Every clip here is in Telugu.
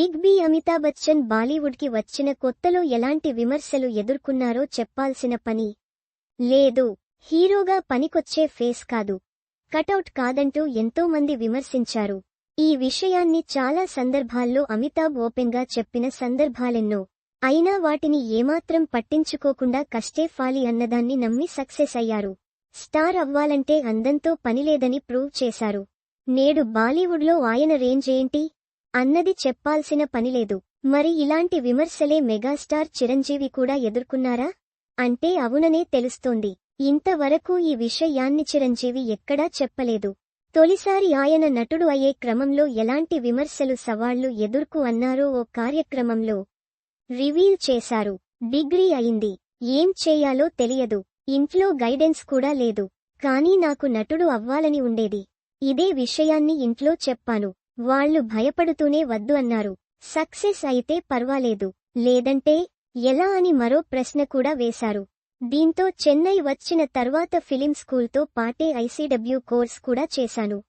బిగ్ బి అమితాబ్ బచ్చన్ బాలీవుడ్కి వచ్చిన కొత్తలో ఎలాంటి విమర్శలు ఎదుర్కొన్నారో చెప్పాల్సిన పని లేదు. హీరోగా పనికొచ్చే ఫేస్ కాదు. కటౌట్ కాదంటూ ఎంతోమంది విమర్శించారు. ఈ విషయాన్ని చాలా సందర్భాల్లో అమితాబ్ ఓపెన్గా చెప్పిన సందర్భాలెన్నో. అయినా వాటిని ఏమాత్రం పట్టించుకోకుండా కష్టే ఫాలి అన్నదాన్ని నమ్మి సక్సెస్ అయ్యారు. స్టార్ అవ్వాలంటే అందంతో పనిలేదని ప్రూవ్ చేశారు. నేడు బాలీవుడ్లో ఆయన రేంజ్ ఏంటి? అన్నది చెప్పాల్సిన పనిలేదు మరి ఇలాంటి విమర్శలే మెగాస్టార్ చిరంజీవి కూడా ఎదుర్కొన్నారా? అంటే అవుననే తెలుస్తోంది. ఇంతవరకు ఈ విషయాన్ని చిరంజీవి ఎక్కడా చెప్పలేదు. తొలిసారి ఆయన నటుడు అయ్యే క్రమంలో ఎలాంటి విమర్శలు సవాళ్ళు ఎదుర్కు అన్నారో ఓ కార్యక్రమంలో రివీల్ చేశారు. డిగ్రీ అయింది. ఏం చేయాలో తెలియదు. ఇంట్లో గైడెన్స్ కూడా లేదు. కానీ నాకు నటుడు అవ్వాలని ఉండేది. ఇదే విషయాన్ని ఇంట్లో చెప్పాను. వాళ్ళు భయపడుతూనే వద్దు అన్నారు. సక్సెస్ అయితే పర్వాలేదు. లేదంటే ఎలా అని మరో ప్రశ్న కూడా వేశారు. దీంతో చెన్నై వచ్చిన తర్వాత ఫిలిం స్కూల్తో పాటే ఐసీడబ్ల్యూ కోర్స్ కూడా చేశాను.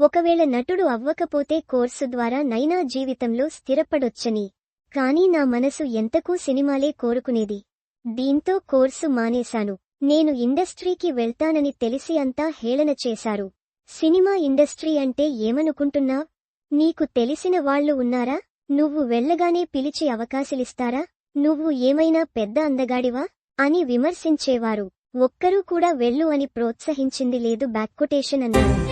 ఒకవేళ నటుడు అవ్వకపోతే కోర్సు ద్వారా నైనా జీవితంలో స్థిరపడొచ్చని. కానీ నా మనసు ఎంతకూ సినిమాలే కోరుకునేది. దీంతో కోర్సు మానేశాను. నేను ఇండస్ట్రీకి వెళ్తానని తెలిసి అంతా హేళన చేశారు. సినిమా ఇండస్ట్రీ అంటే ఏమనుకుంటున్నా? నీకు తెలిసిన వాళ్ళు ఉన్నారా? నువ్వు వెళ్ళగానే పిలిచి అవకాశాలిస్తారా? నువ్వు ఏమైనా పెద్ద అందగాడివా? అని విమర్శించేవారు. ఒక్కరూ కూడా వెళ్ళు అని ప్రోత్సహించింది లేదు బ్యాక్కొటేషన్ అన్నారు